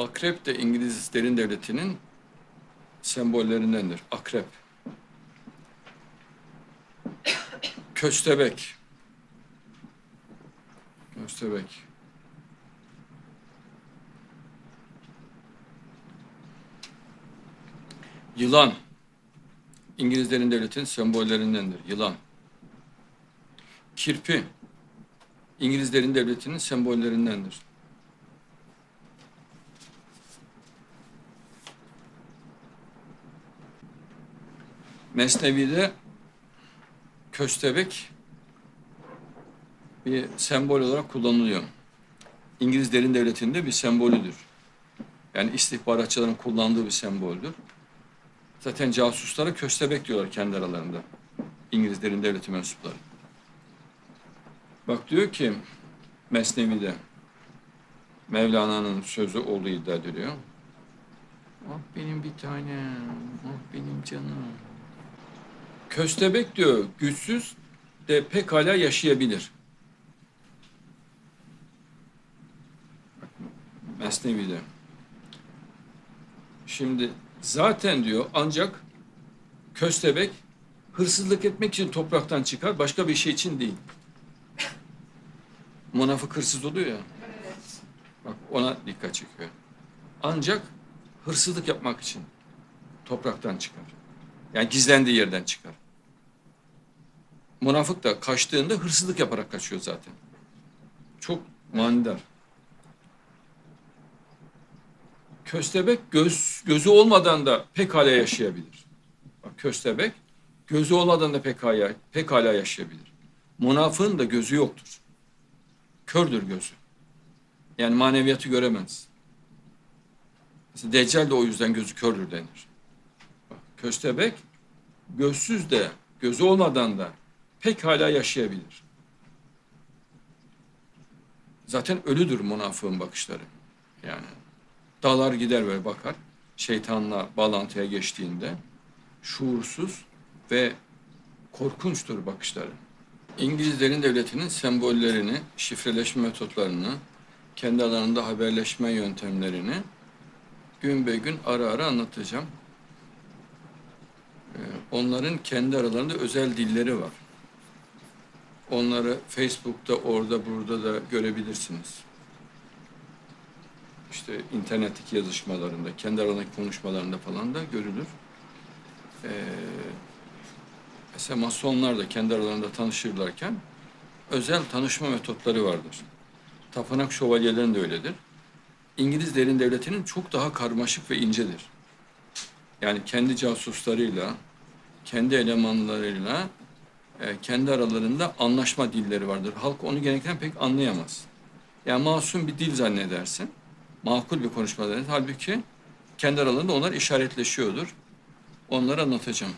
Akrep de İngiliz derin devletinin sembollerindendir. Akrep. Köstebek. Köstebek. Yılan. İngiliz derin devletinin sembollerindendir. Yılan. Kirpi. İngiliz derin devletinin sembollerindendir. Mesnevi'de köstebek bir sembol olarak kullanılıyor. İngiliz derin devletinde bir sembolüdür. Yani istihbaratçıların kullandığı bir semboldür. Zaten casuslara köstebek diyorlar kendi aralarında. İngiliz derin devleti mensupları. Bak diyor ki Mesnevi'de Mevlana'nın sözü olduğu iddia ediliyor. Ah benim bir tanem, ah benim canım. Köstebek diyor güçsüz de pekala yaşayabilir. Mesnevi'de. Şimdi zaten diyor ancak köstebek hırsızlık etmek için topraktan çıkar, başka bir şey için değil. Münafık hırsız oluyor ya. Bak ona dikkat çekiyor. Ancak hırsızlık yapmak için topraktan çıkar. Yani gizlendiği yerden çıkar. Münafık da kaçtığında hırsızlık yaparak kaçıyor zaten. Çok manidar. Köstebek göz, gözü olmadan da pekala yaşayabilir. Bak köstebek gözü olmadan da pekala, pekala yaşayabilir. Münafığın da gözü yoktur. Kördür gözü. Yani maneviyatı göremez. Mesela Deccal de o yüzden gözü kördür denir. Köstebek gözsüz de gözü olmadan da pekala yaşayabilir. Zaten ölüdür münafığın bakışları. Yani dalar gider böyle bakar. Şeytanla bağlantıya geçtiğinde şuursuz ve korkunçtur bakışları. İngilizlerin devletinin sembollerini, şifreleşme metotlarını, kendi alanında haberleşme yöntemlerini gün be gün ara ara anlatacağım. Onların kendi aralarında özel dilleri var. Onları Facebook'ta, orada, burada da görebilirsiniz. İşte internetteki yazışmalarında, kendi aralarındaki konuşmalarında falan da görülür. Ee, mesela masonlar da kendi aralarında tanışırlarken özel tanışma metotları vardır. Tapınak şövalyelerinin de öyledir. İngiliz derin devletinin çok daha karmaşık ve incedir. Yani kendi casuslarıyla, kendi elemanlarıyla e, kendi aralarında anlaşma dilleri vardır. Halk onu genellikle pek anlayamaz. Yani masum bir dil zannedersin. Makul bir konuşma zannedersin. Halbuki kendi aralarında onlar işaretleşiyordur. Onları anlatacağım.